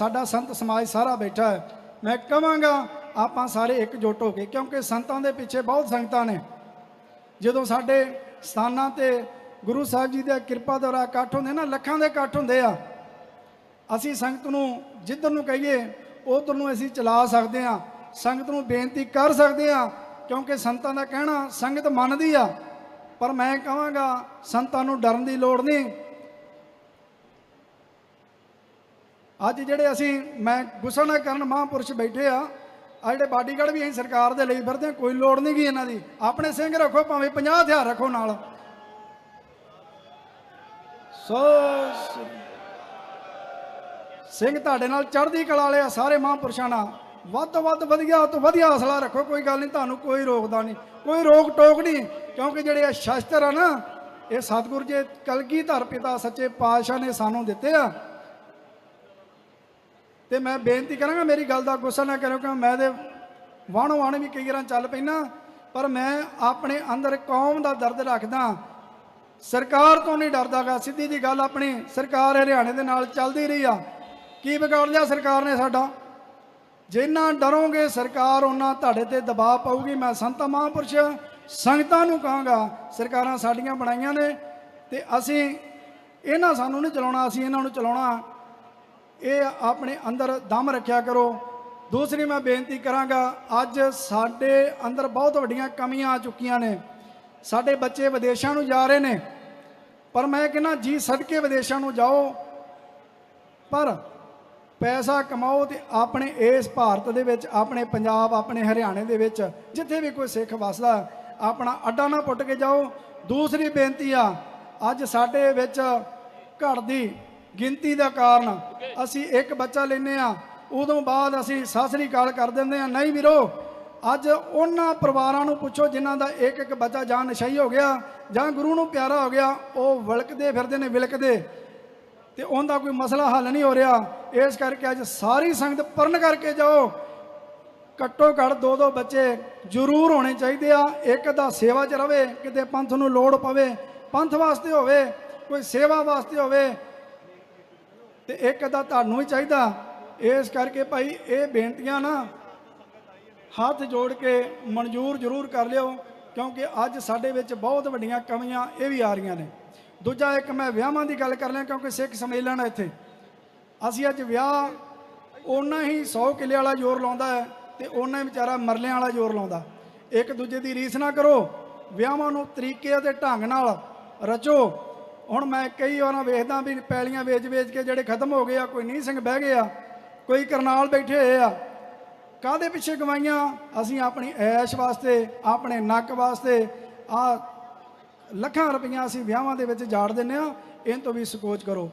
ਸਾਡਾ ਸੰਤ ਸਮਾਜ ਸਾਰਾ ਬੈਠਾ ਹੈ। ਮੈਂ ਕਹਾਂਗਾ, ਆਪਾਂ ਸਾਰੇ ਇਕਜੁੱਟ ਹੋ ਕੇ, ਕਿਉਂਕਿ ਸੰਤਾਂ ਦੇ ਪਿੱਛੇ ਬਹੁਤ ਸੰਗਤਾਂ ਨੇ। ਜਦੋਂ ਸਾਡੇ ਸਥਾਨਾਂ ਤੇ ਗੁਰੂ ਸਾਹਿਬ ਜੀ ਦੀ ਕਿਰਪਾ ਦੁਆਰਾ ਇਕੱਠ ਹੁੰਦੇ ਨਾ, ਲੱਖਾਂ ਦੇ ਇਕੱਠ ਹੁੰਦੇ ਆ, ਅਸੀਂ ਸੰਗਤ ਨੂੰ ਜਿੱਧਰ ਨੂੰ ਕਹੀਏ, ਉਧਰ ਨੂੰ ਅਸੀਂ ਚਲਾ ਸਕਦੇ ਆ ਸੰਗਤ ਨੂੰ ਬੇਨਤੀ ਕਰ ਸਕਦੇ ਆ ਕਿਉਂਕਿ ਸੰਤਾਂ ਦਾ ਕਹਿਣਾ, ਸੰਗਤ ਮੰਨਦੀ ਆ। ਪਰ ਮੈਂ ਕਹਾਂਗਾ, ਸੰਤਾਂ ਨੂੰ ਡਰਨ ਦੀ ਲੋੜ ਨਹੀਂ। ਅੱਜ ਜਿਹੜੇ ਅਸੀਂ ਮੈਂ ਗੁੱਸਾ ਨਾ ਕਰਨ ਮਹਾਂਪੁਰਸ਼ ਬੈਠੇ ਆ ਆ ਜਿਹੜੇ ਬਾਡੀਗਾਰਡ ਵੀ ਅਸੀਂ ਸਰਕਾਰ ਦੇ ਲਈ ਫਿਰਦੇ ਹਾਂ, ਕੋਈ ਲੋੜ ਨਹੀਂ ਗੀ ਇਹਨਾਂ ਦੀ। ਆਪਣੇ ਸਿੰਘ ਰੱਖੋ ਭਾਵੇਂ 50 ਹਥਿਆਰ ਰੱਖੋ ਨਾਲ। ਸੋ ਸਿੰਘ ਤੁਹਾਡੇ ਨਾਲ ਚੜ੍ਹਦੀ ਕਲਾ ਵਾਲੇ ਆ ਸਾਰੇ ਮਹਾਂਪੁਰਸ਼ਾਂ ਨਾਲ। ਵੱਧ ਤੋਂ ਵੱਧ ਵਧੀਆ ਤੋਂ ਵਧੀਆ ਹੌਸਲਾ ਰੱਖੋ ਕੋਈ ਗੱਲ ਨਹੀਂ ਤੁਹਾਨੂੰ ਕੋਈ ਰੋਕਦਾ ਨਹੀਂ ਕੋਈ ਰੋਕ ਟੋਕ ਨਹੀਂ ਕਿਉਂਕਿ ਜਿਹੜੇ ਇਹ ਸ਼ਸਤਰ ਆ ਨਾ ਇਹ ਸਤਿਗੁਰੂ ਜੀ ਕਲਗੀਧਰ ਪਿਤਾ ਸੱਚੇ ਪਾਤਸ਼ਾਹ ਨੇ ਸਾਨੂੰ ਦਿੱਤੇ ਆ। ਤੇ ਮੈਂ ਬੇਨਤੀ ਕਰਾਂਗਾ, ਮੇਰੀ ਗੱਲ ਦਾ ਗੁੱਸਾ ਨਾ ਕਰਿਓ ਕਿ ਮੈਂ ਦੇ ਵਾਣੋ ਵਾਣ ਵੀ ਕਈ ਵਾਰਾਂ ਚੱਲ ਪੈਣਾ ਪਰ ਮੈਂ ਆਪਣੇ ਅੰਦਰ ਕੌਮ ਦਾ ਦਰਦ ਰੱਖਦਾ। ਸਰਕਾਰ ਤੋਂ ਨਹੀਂ ਡਰਦਾਗਾ ਸਿੱਧੀ ਜੀ ਗੱਲ ਆਪਣੀ, ਸਰਕਾਰ ਹਰਿਆਣੇ ਦੇ ਨਾਲ ਚੱਲਦੀ ਰਹੀ ਆ। ਕੀ ਵਿਗਾੜ ਲਿਆ ਸਰਕਾਰ ਨੇ ਸਾਡਾ? ਜਿੰਨਾ ਡਰੋਗੇ ਸਰਕਾਰ ਉਹਨਾਂ ਤੁਹਾਡੇ ਤੇ ਦਬਾਅ ਪਾਊਗੀ। ਮੈਂ ਸੰਤ ਮਹਾਂਪੁਰਸ਼ ਸੰਗਤਾਂ ਨੂੰ ਕਹਾਂਗਾ, ਸਰਕਾਰਾਂ ਸਾਡੀਆਂ ਬਣਾਈਆਂ ਨੇ ਤੇ ਅਸੀਂ ਇਹਨਾਂ ਸਾਨੂੰ ਨਹੀਂ ਚਲਾਉਣਾ, ਅਸੀਂ ਇਹਨਾਂ ਨੂੰ ਚਲਾਉਣਾ। ਇਹ ਆਪਣੇ ਅੰਦਰ ਦਮ ਰੱਖਿਆ ਕਰੋ। ਦੂਸਰੀ ਮੈਂ ਬੇਨਤੀ ਕਰਾਂਗਾ, ਅੱਜ ਸਾਡੇ ਅੰਦਰ ਬਹੁਤ ਵੱਡੀਆਂ ਕਮੀਆਂ ਆ ਚੁੱਕੀਆਂ ਨੇ। ਸਾਡੇ ਬੱਚੇ ਵਿਦੇਸ਼ਾਂ ਨੂੰ ਜਾ ਰਹੇ ਨੇ। ਪਰ ਮੈਂ ਕਹਿੰਦਾ, ਜੀ ਸਦਕੇ ਵਿਦੇਸ਼ਾਂ ਨੂੰ ਜਾਓ, ਪਰ ਪੈਸਾ ਕਮਾਓ ਤੇ ਆਪਣੇ ਇਸ ਭਾਰਤ ਦੇ ਵਿੱਚ, ਆਪਣੇ ਪੰਜਾਬ, ਆਪਣੇ ਹਰਿਆਣੇ ਦੇ ਵਿੱਚ, ਜਿੱਥੇ ਵੀ ਕੋਈ ਸਿੱਖ ਵਸਦਾ, ਆਪਣਾ ਅੱਡਾ ਨਾ ਪੁੱਟ ਕੇ ਜਾਓ। ਦੂਸਰੀ ਬੇਨਤੀ ਆ, ਅੱਜ ਸਾਡੇ ਵਿੱਚ ਘਰ ਦੀ ਗਿਣਤੀ ਦਾ ਕਾਰਨ ਅਸੀਂ ਇੱਕ ਬੱਚਾ ਲੈਨੇ ਆ ਉਦੋਂ ਬਾਅਦ ਅਸੀਂ ਸਤਿ ਸ੍ਰੀ ਅਕਾਲ ਕਰ ਦਿੰਦੇ ਆ ਨਹੀਂ ਵੀਰੋ, ਅੱਜ ਉਹਨਾਂ ਪਰਿਵਾਰਾਂ ਨੂੰ ਪੁੱਛੋ ਜਿਨ੍ਹਾਂ ਦਾ ਇੱਕ ਇੱਕ ਬੱਚਾ ਜਾਂ ਨਸ਼ਈ ਹੋ ਗਿਆ ਜਾਂ ਗੁਰੂ ਨੂੰ ਪਿਆਰਾ ਹੋ ਗਿਆ, ਉਹ ਵਲਕਦੇ ਫਿਰਦੇ ਨੇ, ਵਿਲਕਦੇ। ਤੇ ਉਹਦਾ ਕੋਈ ਮਸਲਾ ਹੱਲ ਨਹੀਂ ਹੋ ਰਿਹਾ। ਇਸ ਕਰਕੇ ਅੱਜ ਸਾਰੀ ਸੰਗਤ ਪਰਨ ਕਰਕੇ ਜਾਓ। ਘੱਟੋ ਘੱਟ ਦੋ ਦੋ ਬੱਚੇ ਜ਼ਰੂਰ ਹੋਣੇ ਚਾਹੀਦੇ ਆ। ਇੱਕ ਦਾ ਸੇਵਾ 'ਚ ਰਵੇ, ਕਿਤੇ ਪੰਥ ਨੂੰ ਲੋੜ ਪਵੇ, ਪੰਥ ਵਾਸਤੇ ਹੋਵੇ, ਕੋਈ ਸੇਵਾ ਵਾਸਤੇ ਹੋਵੇ ਤੇ ਇੱਕ ਦਾ ਤੁਹਾਨੂੰ ਹੀ ਚਾਹੀਦਾ, ਇਸ ਕਰਕੇ ਭਾਈ ਇਹ ਬੇਨਤੀਆਂ ਨਾ ਹੱਥ ਜੋੜ ਕੇ ਮਨਜ਼ੂਰ ਜ਼ਰੂਰ ਕਰ ਲਿਓ, ਕਿਉਂਕਿ ਅੱਜ ਸਾਡੇ ਵਿੱਚ ਬਹੁਤ ਵੱਡੀਆਂ ਕਮੀਆਂ ਇਹ ਵੀ ਆ ਰਹੀਆਂ ਨੇ। ਦੂਜਾ ਇੱਕ ਮੈਂ ਵਿਆਹਾਂ ਦੀ ਗੱਲ ਕਰ ਲਿਆ, ਕਿਉਂਕਿ ਸਿੱਖ ਸੰਮੇਲਨ ਹੈ ਇੱਥੇ। ਅਸੀਂ ਅੱਜ ਵਿਆਹ ਓਨਾ ਹੀ 100 ਕਿੱਲੇ ਵਾਲਾ ਜ਼ੋਰ ਲਾਉਂਦਾ ਹੈ ਤੇ ਉਹਨਾਂ ਹੀ ਵਿਚਾਰਾ ਮਰਲਿਆਂ ਵਾਲਾ ਜ਼ੋਰ ਲਾਉਂਦਾ। ਇੱਕ ਦੂਜੇ ਦੀ ਰੀਸ ਨਾ ਕਰੋ, ਵਿਆਹਾਂ ਨੂੰ ਤਰੀਕੇ ਅਤੇ ਢੰਗ ਨਾਲ ਰਚੋ ਹੁਣ ਮੈਂ ਕਈ ਵਾਰਾਂ ਵੇਖਦਾ ਵੀ ਪੈਲੀਆਂ ਵੇਚ-ਵੇਚ ਕੇ ਜਿਹੜੇ ਖਤਮ ਹੋ ਗਏ ਆ, ਕੋਈ ਨੀ ਸਿੰਘ ਬਹਿ ਗਏ ਆ, ਕੋਈ ਕਰਨਾਲ ਬੈਠੇ ਹੋਏ ਆ। ਕਾਦੇ ਪਿੱਛੇ ਗਵਾਈਆਂ ਅਸੀਂ ਆਪਣੀ ਐਸ਼ ਵਾਸਤੇ, ਆਪਣੇ ਨੱਕ ਵਾਸਤੇ ਆ ਲੱਖਾਂ ਰੁਪਈਆ ਅਸੀਂ ਵਿਆਹਾਂ ਦੇ ਵਿੱਚ ਜਾੜ ਦਿੰਨੇ ਆ ਇਹਨਾਂ ਤੋਂ ਵੀ ਸਕੋਚ ਕਰੋ।